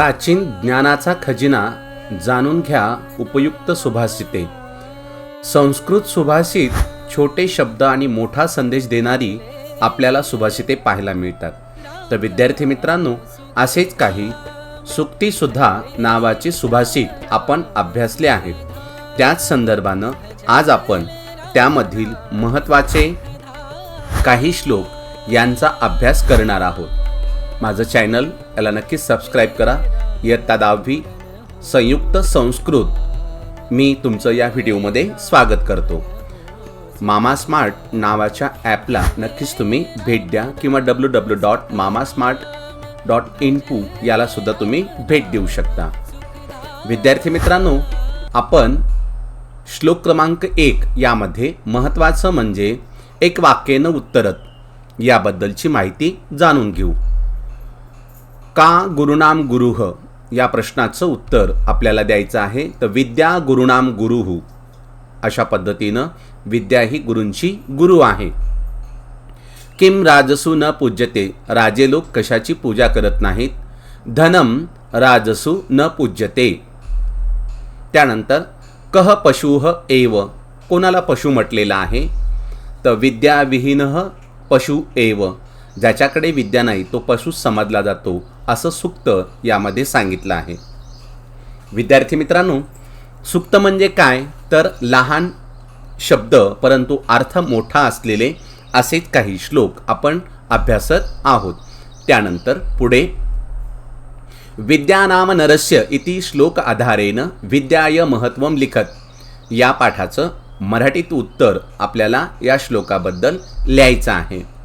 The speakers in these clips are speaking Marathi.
प्राचीन ज्ञानाचा खजिना जाणून घ्या उपयुक्त सुभाषिते. संस्कृत सुभाषित छोटे शब्द आणि मोठा संदेश देणारी आपल्याला सुभाषिते पाहायला मिळतात. तर विद्यार्थी मित्रांनो असेच काही सुक्तीसुद्धा नावाचे सुभाषित आपण अभ्यासले आहेत. त्याच संदर्भानं आज आपण त्यामधील महत्त्वाचे काही श्लोक यांचा अभ्यास करणार आहोत. माझं चॅनल याला नक्कीच सबस्क्राईब करा. इयत्ता दहावी संयुक्त संस्कृत. मी तुमचं या व्हिडिओमध्ये स्वागत करतो. मामा स्मार्ट नावाच्या ॲपला नक्कीच तुम्ही भेट द्या किंवा W W dot mama smart dot इनपू यालासुद्धा तुम्ही भेट देऊ शकता. विद्यार्थी मित्रांनो आपण श्लोक क्रमांक एक यामध्ये महत्त्वाचं म्हणजे एक वाक्येनं उत्तरत याबद्दलची माहिती जाणून घेऊ. का गुरुनाम गुरुह या प्रश्नाचं उत्तर आपल्याला द्यायचं आहे. तर विद्या गुरुनाम गुरुहू अशा पद्धतीनं विद्या ही गुरूंची गुरु आहे. किम राजसू न पूज्यते? राजे लोक कशाची पूजा करत नाहीत? धनम राजसू न पूज्यते. त्यानंतर कह पशुह एव? कोणाला पशु म्हटलेला आहे? तर विद्याविहीन पशु एव. ज्याच्याकडे विद्या नाही तो पशु समजला जातो. असं सुक्त यामध्ये सांगितलं आहे. विद्यार्थी मित्रांनो सुक्त म्हणजे काय? तर लहान शब्द परंतु अर्थ मोठा असलेले असेच काही श्लोक आपण अभ्यासत आहोत. त्यानंतर पुढे विद्यानाम नरस्य इति श्लोक आधारेन विद्याय महत्त्वम लिखत. या पाठाचं मराठीत उत्तर आपल्याला या श्लोकाबद्दल लिहायचं आहे.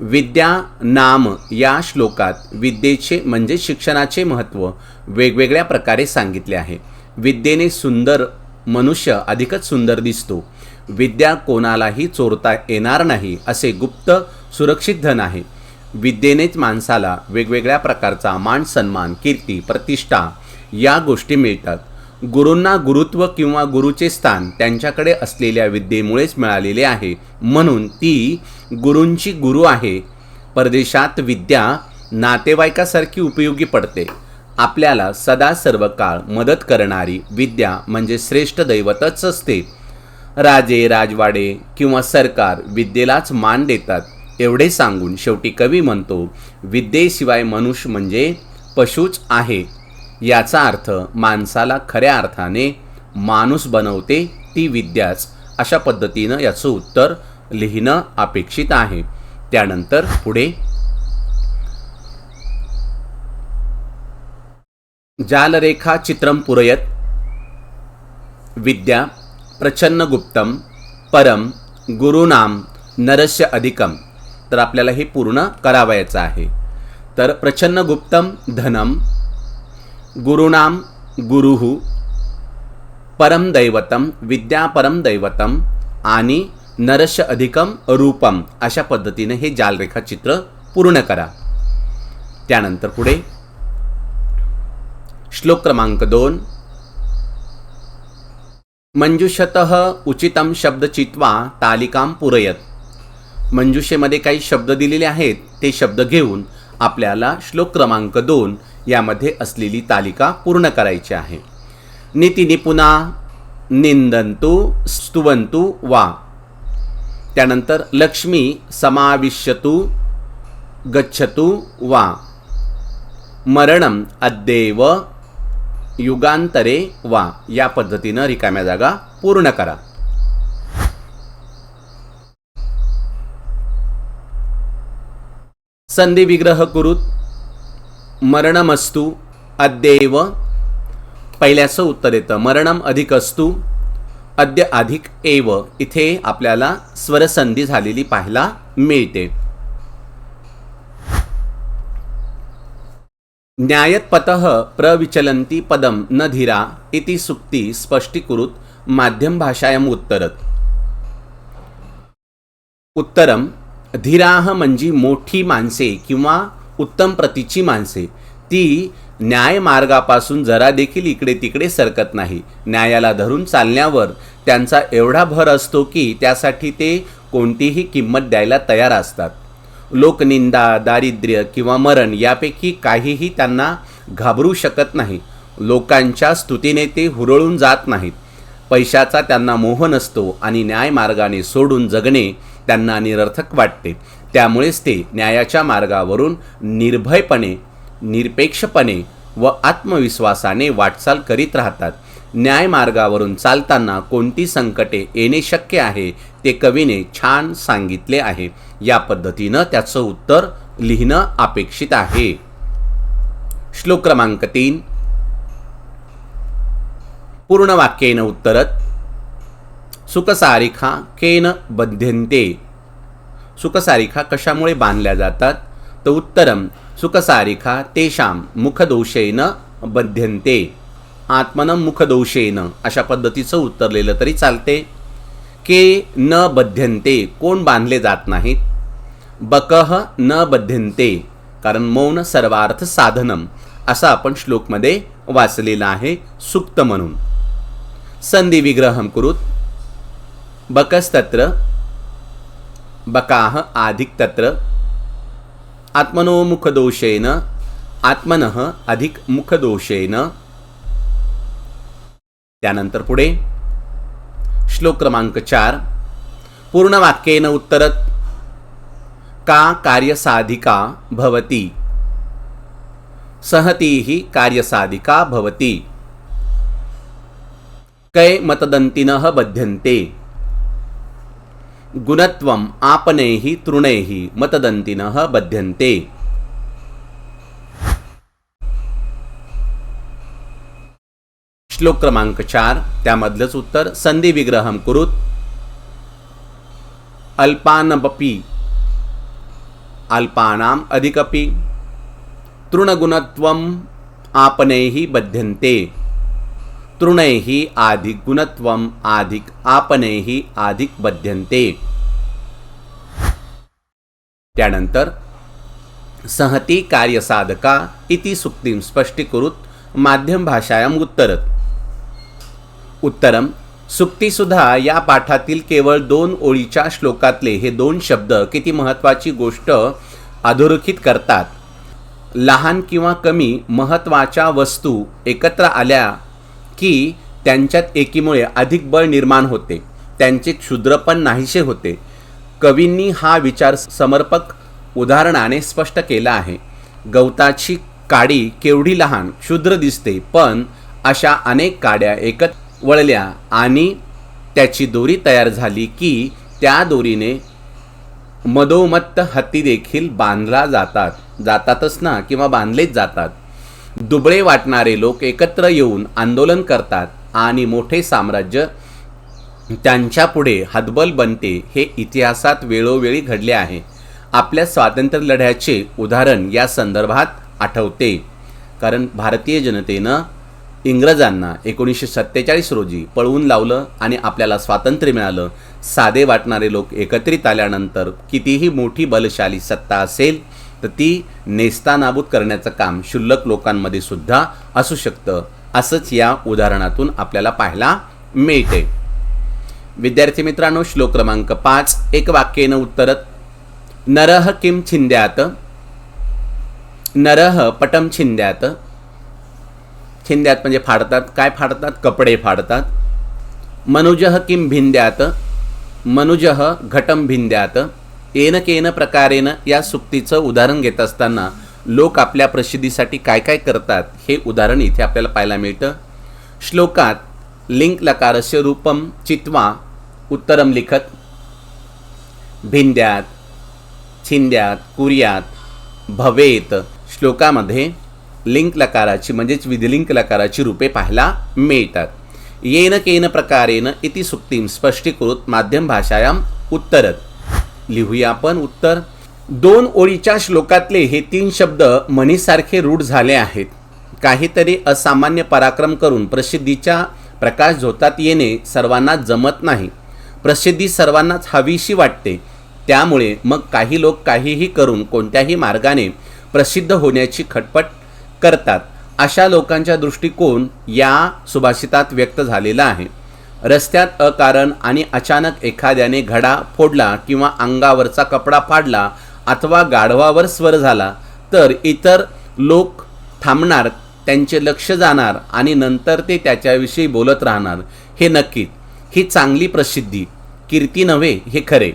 विद्या नाम या श्लोकात विद्येचे म्हणजे शिक्षणाचे महत्त्व वेगवेगळ्या प्रकारे सांगितले आहे. विद्येने सुंदर मनुष्य अधिकच सुंदर दिसतो. विद्या कोणालाही चोरता येणार नाही असे गुप्त सुरक्षित धन आहे. विद्येनेच माणसाला वेगवेगळ्या प्रकारचा मान सन्मान कीर्ती प्रतिष्ठा या गोष्टी मिळतात. गुरूंना गुरुत्व किंवा गुरुचे स्थान त्यांच्याकडे असलेल्या विद्येमुळेच मिळालेले आहे. म्हणून ती गुरूंची गुरु आहे. परदेशात विद्या नातेवाईकासारखी उपयोगी पडते. आपल्याला सदा सर्व काळ मदत करणारी विद्या म्हणजे श्रेष्ठ दैवतच असते. राजे राजवाडे किंवा सरकार विद्येलाच मान देतात. एवढे सांगून शेवटी कवी म्हणतो विद्येशिवाय मनुष्य म्हणजे पशुच आहे. याचा अर्थ माणसाला खऱ्या अर्थाने माणूस बनवते ती विद्याच. अशा पद्धतीनं याचं उत्तर लिहिणं अपेक्षित आहे. त्यानंतर पुढे. जालरेखा चित्रम पुरयत. विद्या प्रचन्नगुप्तम परम गुरुनाम नरस्य अधिकम. तर आपल्याला हे पूर्ण करावयाचं आहे. तर प्रचन्नगुप्तम धनम गुरुणाम गुरुः परम दैवतम विद्या परम दैवतम आणि नरश अधिकम रूपम अशा पद्धतीने हे जालरेखाचित्र पूर्ण करा. त्यानंतर पुढे श्लोक क्रमांक दोन. मंजुषत उचितम शब्द चित्वा तालिकाम पुरयत. मंजुषेमध्ये काही शब्द दिलेले आहेत ते शब्द घेऊन आपल्याला श्लोक क्रमांक दोन यामध्ये असलेली तालिका पूर्ण करायची आहे. नीतिनिपुणा निंदंतु स्तुवंतु वा. त्यानंतर लक्ष्मी समाविश्यतु गच्छतु वा. मरणम अद्यैव युगांतरे वा. या पद्धतीनं रिकाम्या जागा पूर्ण करा. संधी विग्रह कुरुत मरणमस्तु अद्यैव. पहिल्याचं उत्तर येतं मरणम अधिक असतू अद्य अधिक एव. इथे आपल्याला स्वरसंधी झालेली पाहायला मिळते. न्यायतपत प्रविचलंती पदम न धीरा इति सुक्ती स्पष्टीकृत माध्यम भाषायाम उत्तरत. उत्तरम धीराह म्हणजे मोठी माणसे किंवा उत्तम प्रतीची माणसे. ती न्याय मार्गापासून जरा देखील इकडे तिकडे सरकत नाही. न्यायाला धरून चालण्यावर त्यांचा एवढा भर असतो की त्यासाठी ते कोणतीही किंमत द्यायला तयार असतात. लोकनिंदा दारिद्र्य किंवा मरण यापैकी काहीही त्यांना घाबरू शकत नाही. लोकांच्या स्तुतीने ते हुरळून जात नाहीत. पैशाचा त्यांना मोह नसतो आणि न्यायमार्गाने सोडून जगणे त्यांना निरर्थक वाटते. त्यामुळेच ते न्यायाच्या मार्गावरून निर्भयपणे निरपेक्षपणे व आत्मविश्वासाने वाटचाल करीत राहतात. न्यायमार्गावरून चालताना कोणती संकटे येणे शक्य आहे ते कवीने छान सांगितले आहे. या पद्धतीनं त्याचं उत्तर लिहिणं अपेक्षित आहे. श्लोक क्रमांक तीन. पूर्ण वाक्येन उत्तरत सुखसारिखा केन बध्यन्ते. सुखसारिखा कशामुळे बांधल्या जातात? तर उत्तरम सुखसारिखा तेषां मुखदोषेन बध्यन्ते. आत्मनं मुखदोषेन अशा पद्धतीचं उत्तरलेलं तरी चालते. के न बध्यन्ते कोण बांधले जात नाहीत? बकह न बध्यन्ते कारण मौन सर्वार्थ साधनम असं आपण श्लोकमध्ये वाचलेलं आहे सुक्त म्हणून. संधी विग्रहम कुरुत. बकस्तत्र बकाह अधिक तत्र आत्मनो मुखदोषेन आत्मनः अधिक मुखदोषेन। त्यानंतर पुढे। श्लोक क्रमांक चार। पूर्ण वाक्येन उत्तरत। का कार्यसाधिका भवती? सहती ही कार्यसाधिका भवती। कै मतदन्तिनः बध्यन्ते। गुणत्वम् आपनैः तृणैः मतदन्तिनः बध्यन्ते। श्लोक क्रमांक चार त्यामधलंच उत्तर संधी विग्रहम कुरुत। अल्पानपी अल्पानाम अधिकपि। तृणगुणत्वम आपनैः बध्यन्ते। तृणैः आधिक गुणत्वम आधिक आपनैः आधिक बध्यन्ते। त्यानंतर सहती कार्यसाधका इति सुक्तीं स्पष्टीकुरुत माध्यम भाषायाम उत्तरत। उत्तरम सुक्तीसुद्धा या पाठातील केवळ दोन ओळीच्या श्लोकातले हे दोन शब्द किती महत्त्वाची गोष्ट अधोरेखित करतात? लहान किंवा कमी महत्त्वाच्या वस्तू एकत्र आल्या की त्यांच्यात एकीमुळे अधिक बळ निर्माण होते. त्यांचे क्षुद्रपण नाहीसे होते. कवींनी हा विचार समर्पक उदाहरणाने स्पष्ट केला आहे. गवताची काडी केवढी लहान क्षुद्र दिसते पण अशा अनेक काड्या एकत्र वळल्या आणि त्याची दोरी तयार झाली की त्या दोरीने मधोमत्त हत्ती देखील बांधला जातात. जातातच ना किंवा बांधलेच जातात. दुबळे वाटणारे लोक एकत्र येऊन आंदोलन करतात आणि मोठे साम्राज्य त्यांच्यापुढे हतबल बनते हे इतिहासात वेळोवेळी घडले आहे. आपल्या स्वातंत्र्य लढ्याचे उदाहरण या संदर्भात आठवते. कारण भारतीय जनतेनं इंग्रजांना एकोणीसशे सत्तेचाळीस रोजी पळवून लावलं आणि आपल्याला स्वातंत्र्य मिळालं. साधे वाटणारे लोक एकत्रित आल्यानंतर कितीही मोठी बलशाली सत्ता असेल तर ती नेस्तानाबूत करण्याचं काम क्षुल्लक लोकांमध्ये सुद्धा असू शकतं असंच या उदाहरणातून आपल्याला पाहायला मिळते. विद्यार्थी मित्रांनो श्लोक क्रमांक पाच एक वाक्येनं उत्तरत नरह किम छिंद्यात नरह पटम छिंद्यात छिंद्यात म्हणजे फाडतात काय फाडतात? कपडे फाडतात. मनुजः किम भिंद्यात मनुजः घटम भिंद्यात येन केन प्रकारेन या सुक्तीचं उदाहरण घेत असताना लोक आपल्या प्रसिद्धीसाठी काय काय करतात हे उदाहरण इथे आपल्याला पाहायला मिळतं. श्लोकात लिंक लकारस्य रूपम चित्वा उत्तरम लिखत भिंद्यात छिंद्यात कुर्यात भवेत श्लोकामध्ये लिंक लकाराची म्हणजेच विधिलिंक लकाराची रूपे पाहायला मिळतात. येन केन प्रकारेन इति सुक्तीं स्पष्टीकृत माध्यम भाषायाम उत्तरत लिहूया आपण उत्तर. दोन ओळीच्या श्लोकातले हे तीन शब्द म्हणीसारखे रूढ झाले आहेत. काहीतरी असामान्य पराक्रम करून प्रसिद्धीच्या प्रकाश झोतात येणे सर्वांना जमत नाही. प्रसिद्धी सर्वांनाच हवीशी वाटते. त्यामुळे मग काही लोक काहीही करून कोणत्याही मार्गाने प्रसिद्ध होण्याची खटपट करतात. अशा लोकांचा दृष्टिकोन या सुभाषितात व्यक्त झालेला आहे. रस्त्यात अकारण आणि अचानक एखाद्याने घडा फोडला किंवा अंगावरचा कपडा फाडला अथवा गाढवावर स्वर झाला तर इतर लोक थांबणार त्यांचे लक्ष जाणार आणि नंतर ते त्याच्याविषयी बोलत राहणार. हे नक्कीच. ही चांगली प्रसिद्धी. कीर्ती नव्हे हे खरे.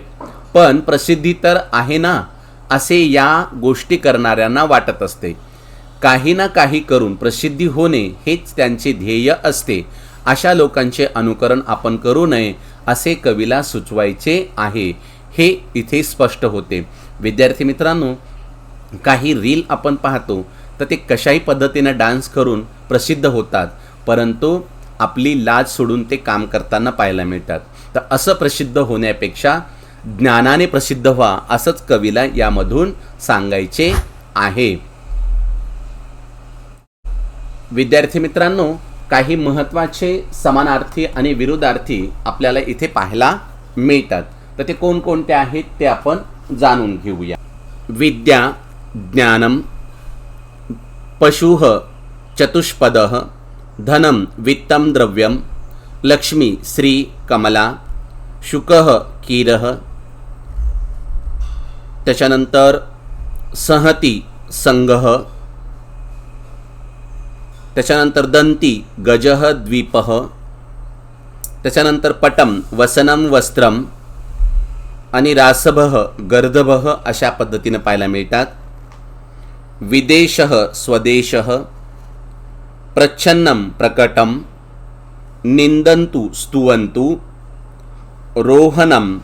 पण प्रसिद्धी तर आहे ना असे या गोष्टी करणाऱ्यांना वाटत असते. काही ना काही करून प्रसिद्धी होणे हेच त्यांचे ध्येय असते. अशा लोकांचे अनुकरण आपण करू नये असे कवीला सुचवायचे आहे. हे इथे स्पष्ट होते. विद्यार्थी मित्रांनो काही रील आपण पाहतो तर ते कशाही पद्धतीनं डान्स करून प्रसिद्ध होतात परंतु आपली लाज सोडून ते काम करताना पाहायला मिळतात. तर असं प्रसिद्ध होण्यापेक्षा ज्ञानाने प्रसिद्ध व्हा असंच कवीला यामधून सांगायचे आहे. विद्यार्थी मित्रांनो काही महत्त्वाचे समानार्थी आणि विरुद्धार्थी आपल्याला इथे पाहायला मिळतात. तर ते कोणकोणते आहेत ते आपण जाणून घेऊया. विद्या ज्ञानम पशुः चतुष्पदः धनं वित्तं द्रव्यं लक्ष्मी श्री कमला शुकः कीरः त्याच्यानंतर सहती संघः त्याच्यानंतर दंती गजः द्वीपः. त्याच्यानंतर पटम वसनम वस्त्रम. आणि रासभः गर्दभः अशा पद्धतीनं पाहायला मिळतात. विदेशः स्वदेशः. प्रच्छन्नं प्रकटं निंदन्तु स्तुवंतु रोहनम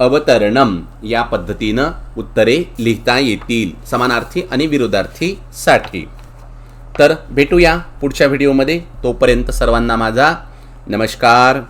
अवतरणम या पद्धतीनं उत्तरे लिहिता येतील. समानार्थी आणि विरोधार्थीसाठी तर भेटूया पुढच्या व्हिडिओमध्ये तोपर्यंत सर्वांना माझा नमस्कार.